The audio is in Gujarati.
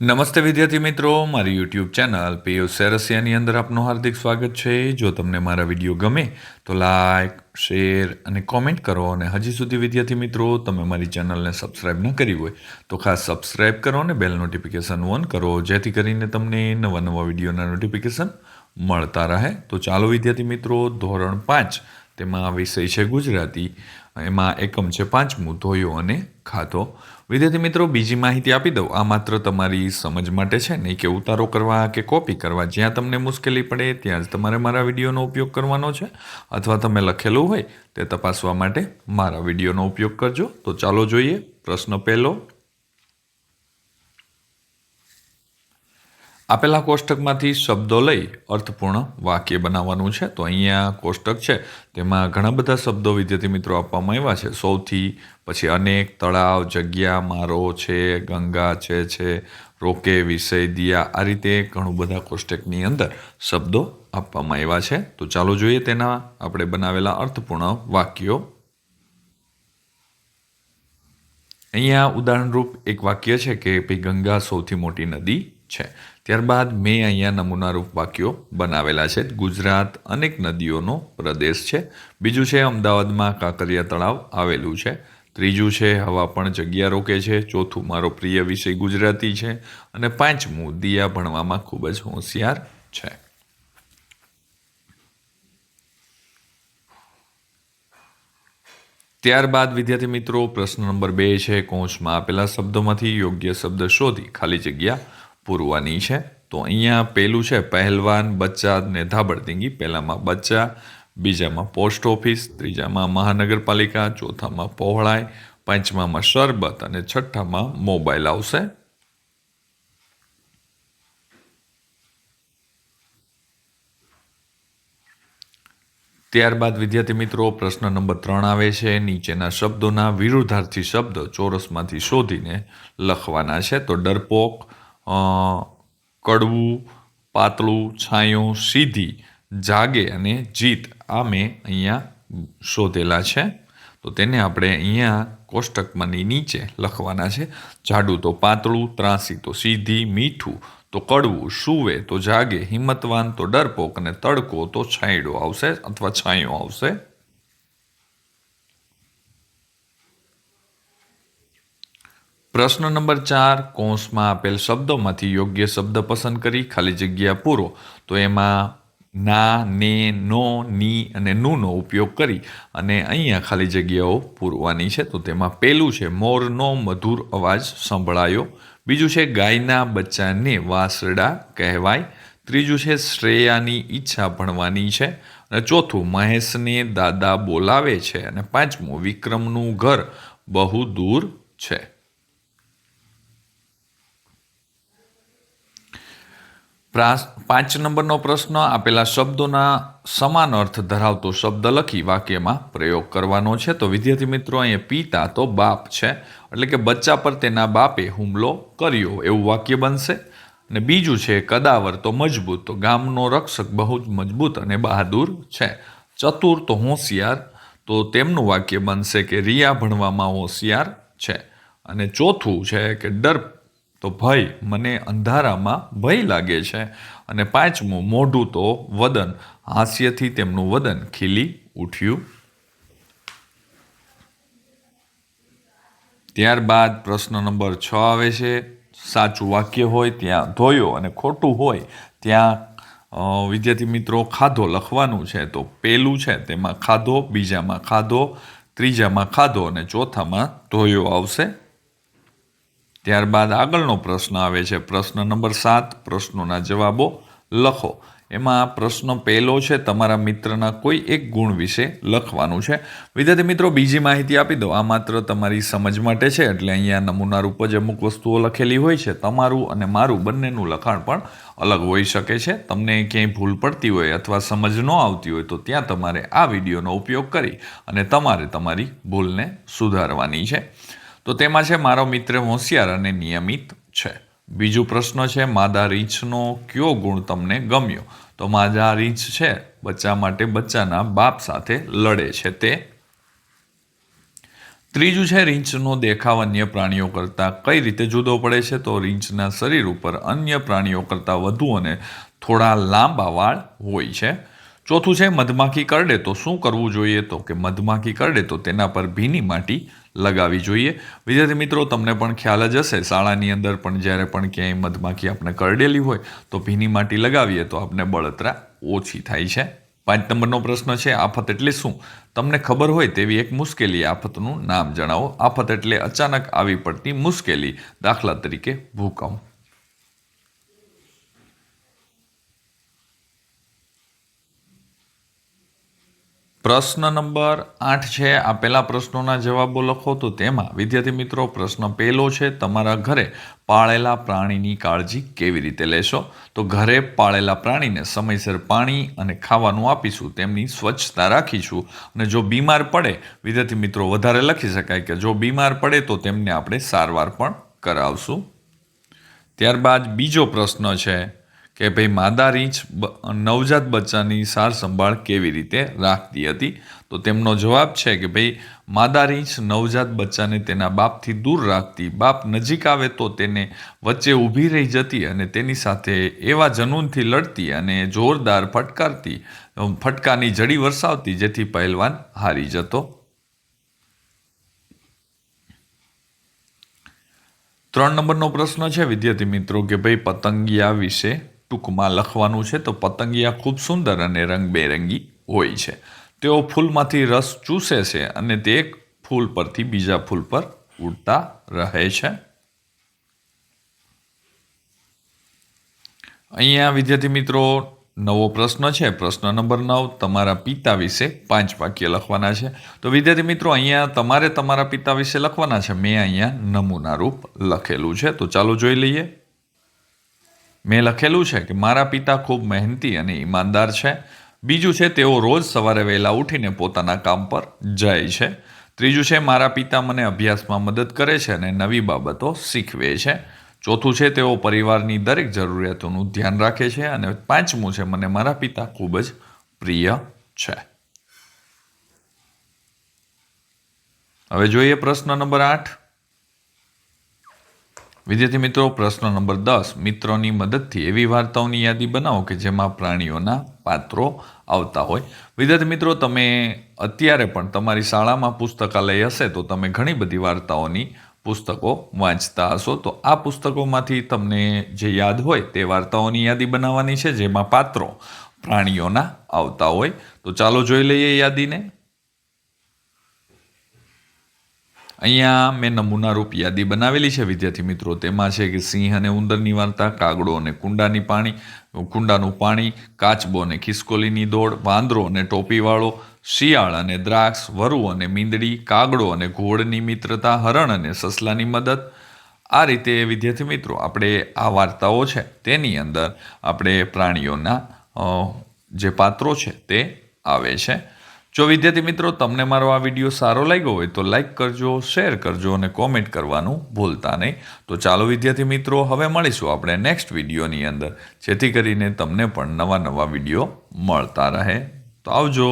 નમસ્તે વિદ્યાર્થી મિત્રો, મારી યુટ્યુબ ચેનલ પીયુ સેરસિયાની અંદર આપનું હાર્દિક સ્વાગત છે. જો તમને મારા વીડિયો ગમે, તો લાઇક શેર અને કોમેન્ટ કરો અને હજી સુધી વિદ્યાર્થી મિત્રો, તમે મારી ચેનલને સબસ્ક્રાઇબ ન કરી હોય, તો ખાસ સબસ્ક્રાઇબ કરો અને બેલ નોટિફિકેશન ઓન કરો, જેથી કરીને તમને નવા નવા વિડીયોના નોટિફિકેશન મળતા રહે. તો ચાલો વિદ્યાર્થી મિત્રો, ધોરણ પાંચ, તેમાં વિષય છે ગુજરાતી. એમાં એકમ છે પાંચમું, ધોયો અને ખાધો. વિદ્યાર્થી મિત્રો, બીજી માહિતી આપી દઉં. આ માત્ર તમારી સમજ માટે છે, નહીં કે ઉતારો કરવા કે કોપી કરવા. જ્યાં તમને મુશ્કેલી પડે, ત્યાં જ તમારે મારા વિડીયોનો ઉપયોગ કરવાનો છે. અથવા તમે લખેલું હોય, તે તપાસવા માટે મારા વિડીયોનો ઉપયોગ કરજો. તો ચાલો જોઈએ, પ્રશ્ન પહેલો. આપેલા કોષ્ટકમાંથી શબ્દો લઈ અર્થપૂર્ણ વાક્ય બનાવવાનું છે. તો અહીંયા કોષ્ટક છે. તેમાં ઘણા બધા શબ્દો વિદ્યાર્થી મિત્રો આપવામાં આવ્યા છે. સૌથી પછી અનેક તળાવ, જગ્યા, મારો છે, ગંગા છે છે, રોકે, વિષય, દિયા, આ રીતે ઘણું બધા કોષ્ટકની અંદર શબ્દો આપવામાં આવ્યા છે. તો ચાલો જોઈએ તેના આપણે બનાવેલા અર્થપૂર્ણ વાક્યો. અહીંયા ઉદાહરણરૂપ એક વાક્ય છે કે ભાઈ ગંગા સૌથી મોટી નદી છે. ત્યારબાદ મેં અહીંયા નમૂનારૂપ વાક્યો બનાવેલા છે. ગુજરાત અનેક નદીઓનો પ્રદેશ છે. બીજું છે, અમદાવાદમાં કાંકરિયા તળાવ આવેલું છે. ત્રીજું છે, હવા પણ જગ્યા રોકે છે. ચોથું, મારો પ્રિય વિષય ગુજરાતી છે. અને પાંચમું, દિયા ભણવામાં ખૂબ જ હોશિયાર છે. ત્યારબાદ, વિદ્યાર્થી મિત્રો, પ્રશ્ન નંબર બે છે. કૌંસમાં આપેલા શબ્દોમાંથી યોગ્ય શબ્દ શોધી ખાલી જગ્યા પૂરવાની છે. તો અહીંયા પહેલું છે, પહેલવાન બચ્ચા ને ધાબળદીંગી. પહેલામાં બચ્ચા, બીજામાં પોસ્ટ ઓફિસ, ત્રીજામાં મહાનગરપાલિકા, ચોથામાં પહોળાઈ, પાંચમામાં શરબત અને છઠ્ઠામાં મોબાઈલ આવશે. ત્યારબાદ વિદ્યાર્થી મિત્રો, પ્રશ્ન નંબર ત્રણ આવે છે. નીચેના શબ્દોના વિરુદ્ધાર્થી શબ્દ ચોરસમાંથી શોધીને લખવાના છે. તો ડરપોક કડવું, પાતળું, છાંયો, સીધી, જાગે અને જીત આ મેં અહીંયા શોધેલા છે. તો તેને આપણે અહીંયા કોષ્ટકમાંની નીચે લખવાના છે. જાડું તો પાતળું, ત્રાસી તો સીધી, મીઠું તો કડવું, સુવે તો જાગે, હિંમતવાન તો ડરપોક અને તડકો તો છાંયડો આવશે અથવા છાંયો આવશે. પ્રશ્ન નંબર ચાર, કૌંસમાં આપેલ શબ્દોમાંથી યોગ્ય શબ્દ પસંદ કરી ખાલી જગ્યા પૂરો. તો એમાં ના, ને, નો, ની અને નુનો ઉપયોગ કરી અને અહીંયા ખાલી જગ્યાઓ પૂરવાની છે. તો તેમાં પહેલું છે, મોરનો મધુર અવાજ સંભળાયો. બીજું છે, ગાયના બચ્ચાને વાસરડા કહેવાય. ત્રીજું છે, શ્રેયાની ઈચ્છા ભણવાની છે. અને ચોથું, મહેશને દાદા બોલાવે છે. અને પાંચમું, વિક્રમનું ઘર બહુ દૂર છે. પાંચ નંબરનો પ્રશ્ન, આપેલા શબ્દોના સમાન અર્થ ધરાવતો શબ્દ લખી વાક્યમાં પ્રયોગ કરવાનો છે. તો વિદ્યાર્થી મિત્રો, અહીંયા પિતા તો બાપ છે, એટલે કે બચ્ચા પર તેના બાપે હુમલો કર્યો એવું વાક્ય બનશે. અને બીજું છે, કદાવર તો મજબૂત, તો ગામનો રક્ષક બહુ જ મજબૂત અને બહાદુર છે. ચતુર તો હોશિયાર, તો તેમનું વાક્ય બનશે કે રિયા ભણવામાં હોશિયાર છે. અને ચોથું છે કે ડર તો ભય મને અંધારામાં ભય લાગે છે. અને પાંચમું, મોઢું તો વદન. હાસ્યથી તેમનું વદન ખીલી ઉઠ્યું. ત્યારબાદ પ્રશ્ન નંબર છ આવે છે. સાચું વાક્ય હોય ત્યાં ધોયો અને ખોટું હોય ત્યાં વિદ્યાર્થી મિત્રો ખાધો લખવાનું છે. તો પેલું છે, તેમાં ખાધો, બીજામાં ખાધો, ત્રીજામાં ખાધો અને ચોથામાં ધોયો આવશે. ત્યારબાદ આગળનો પ્રશ્ન આવે છે. પ્રશ્ન નંબર સાત, પ્રશ્નોના જવાબો લખો. એમાં આ પ્રશ્ન પહેલો છે, તમારા મિત્રના કોઈ એક ગુણ વિશે લખવાનું છે. વિદ્યાર્થી મિત્રો, બીજી માહિતી આપી દો. આ માત્ર તમારી સમજ માટે છે, એટલે અહીંયા નમૂના રૂપ જ અમુક વસ્તુઓ લખેલી હોય છે. તમારું અને મારું બંનેનું લખાણ પણ અલગ હોઈ શકે છે. તમને ક્યાંય ભૂલ પડતી હોય અથવા સમજ ન આવતી હોય, તો ત્યાં તમારે આ વિડીયોનો ઉપયોગ કરી અને તમારે તમારી ભૂલને સુધારવાની છે. તો તેમાં છે, મારો મિત્ર હોશિયાર અને નિયમિત છે. બીજું પ્રશ્ન છે, માદા રીંછનો કયો ગુણ તમને ગમ્યો? તો માદા રીંછ છે, બચ્ચા માટે બચ્ચાના બાપ સાથે લડે છે તે. ત્રીજું છે, રીંછનો દેખાવ અન્ય પ્રાણીઓ કરતાં કઈ રીતે જુદો પડે છે? તો રીંછના શરીર ઉપર અન્ય પ્રાણીઓ કરતાં વધુ અને થોડા લાંબા વાળ હોય છે. ચોથું છે, મધમાખી કરડે તો શું કરવું જોઈએ? તો કે મધમાખી કરડે તો તેના પર ભીની માટી લગાવવી જોઈએ. વિદ્યાર્થી મિત્રો, તમને પણ ખ્યાલ જ હશે, શાળાની અંદર પણ જ્યારે પણ ક્યાંય મધમાખી આપણે કરડેલી હોય, તો ભીની માટી લગાવીએ તો આપણે બળતરા ઓછી થાય છે. પાંચ નંબરનો પ્રશ્ન છે, આફત એટલે શું? તમને ખબર હોય તેવી એક મુશ્કેલી, આફતનું નામ જણાવો. આફત એટલે અચાનક આવી પડતી મુશ્કેલી, દાખલા તરીકે ભૂકંપ. પ્રશ્ન નંબર આઠ છે. આપેલા પ્રશ્નોના જવાબો લખો તો તેમાં, વિદ્યાર્થી મિત્રો, પ્રશ્ન પહેલો છે, તમારા ઘરે પાળેલા પ્રાણીની કાળજી કેવી રીતે લેશો? તો ઘરે પાળેલા પ્રાણીને સમયસર પાણી અને ખાવાનું આપીશું, તેમની સ્વચ્છતા રાખીશું અને જો બીમાર પડે, વિદ્યાર્થી મિત્રો, વધારે લખી શકાય કે જો બીમાર પડે તો તેમને આપણે સારવાર પણ કરાવશું. ત્યારબાદ બીજો પ્રશ્ન છે કે ભાઈ માદા રીંછ નવજાત બચ્ચાની સાર સંભાળ કેવી રીતે રાખતી હતી? તો તેમનો જવાબ છે કે ભાઈ, માદા રીંછ નવજાત બચ્ચાને તેના બાપથી દૂર રાખતી. બાપ નજીક આવે તો તેને વચ્ચે ઊભી રહી જતી અને તેની સાથે એવા જનૂનથી લડતી અને જોરદાર ફટકારતી ફટકાની જડી વરસાવતી જેથી પહેલવાન હારી જતો. ત્રણ નંબરનો પ્રશ્ન છે વિદ્યાર્થી મિત્રો કે ભાઈ પતંગિયા વિશે ટૂંકમાં લખવાનું છે, તો પતંગિયા ખૂબ સુંદર અને રંગબેરંગી હોય છે. તેઓ ફૂલમાંથી રસ ચૂસે છે અને તે એક ફૂલ પરથી બીજા ફૂલ પર ઉડતા રહે છે. અહીંયા, વિદ્યાર્થી મિત્રો, નવો પ્રશ્ન છે. પ્રશ્ન નંબર નવ, તમારા પિતા વિશે પાંચ વાક્ય લખવાના છે. તો વિદ્યાર્થી મિત્રો, અહીંયા તમારે તમારા પિતા વિશે લખવાના છે. મેં અહીંયા નમૂના રૂપ લખેલું છે. તો ચાલો જોઈ લઈએ. મેં લખેલું છે કે મારા પિતા ખૂબ મહેનતી અને ઈમાનદાર છે. બીજું છે, તેઓ રોજ સવારે વહેલા ઉઠીને પોતાના કામ પર જાય છે. ત્રીજું છે, મારા પિતા મને અભ્યાસમાં મદદ કરે છે અને નવી બાબતો શીખવે છે. ચોથું છે, તેઓ પરિવારની દરેક જરૂરિયાતોનું ધ્યાન રાખે છે. અને પાંચમું છે, મને મારા પિતા ખૂબ જ પ્રિય છે. હવે જોઈએ પ્રશ્ન નંબર આઠ. વિદ્યાર્થી મિત્રો, પ્રશ્ન નંબર દસ. મિત્રોની મદદથી એવી વાર્તાઓની યાદી બનાવો કે જેમાં પ્રાણીઓના પાત્રો આવતા હોય. વિદ્યાર્થી મિત્રો, તમે અત્યારે પણ તમારી શાળામાં પુસ્તકાલય હશે તો તમે ઘણી બધી વાર્તાઓની પુસ્તકો વાંચતા હશો. તો આ પુસ્તકોમાંથી તમને જે યાદ હોય તે વાર્તાઓની યાદી બનાવવાની છે, જેમાં પાત્રો પ્રાણીઓના આવતા હોય. તો ચાલો જોઈ લઈએ યાદીને. અહીંયા મેં નમૂનારૂપ યાદી બનાવેલી છે. વિદ્યાર્થી મિત્રો, તેમાં છે કે સિંહ અને ઉંદરની વાર્તા કાગડો અને કુંડાની પાણી, કુંડાનું પાણી, કાચબો અને ખિસકોલીની દોડ, વાંદરો અને ટોપીવાળો, શિયાળ અને દ્રાક્ષ, વરુ અને મીંદડી, કાગડો અને ઘોડની મિત્રતા, હરણ અને સસલાની મદદ. આ રીતે, વિદ્યાર્થી મિત્રો, આપણે આ વાર્તાઓ છે તેની અંદર આપણે પ્રાણીઓના જે પાત્રો છે તે આવે છે. જો વિદ્યાર્થી મિત્રો, તમને મારો આ વીડિયો સારો લાગ્યો હોય તો લાઈક કરજો શેર કરજો અને કોમેન્ટ કરવાનું ભૂલતા નહીં. તો ચાલો વિદ્યાર્થી મિત્રો, હવે મળીશું આપણે નેક્સ્ટ વિડીયોની અંદર. જેથી કરીને તમને પણ નવા નવા વીડિયો મળતા રહે. તો આવજો.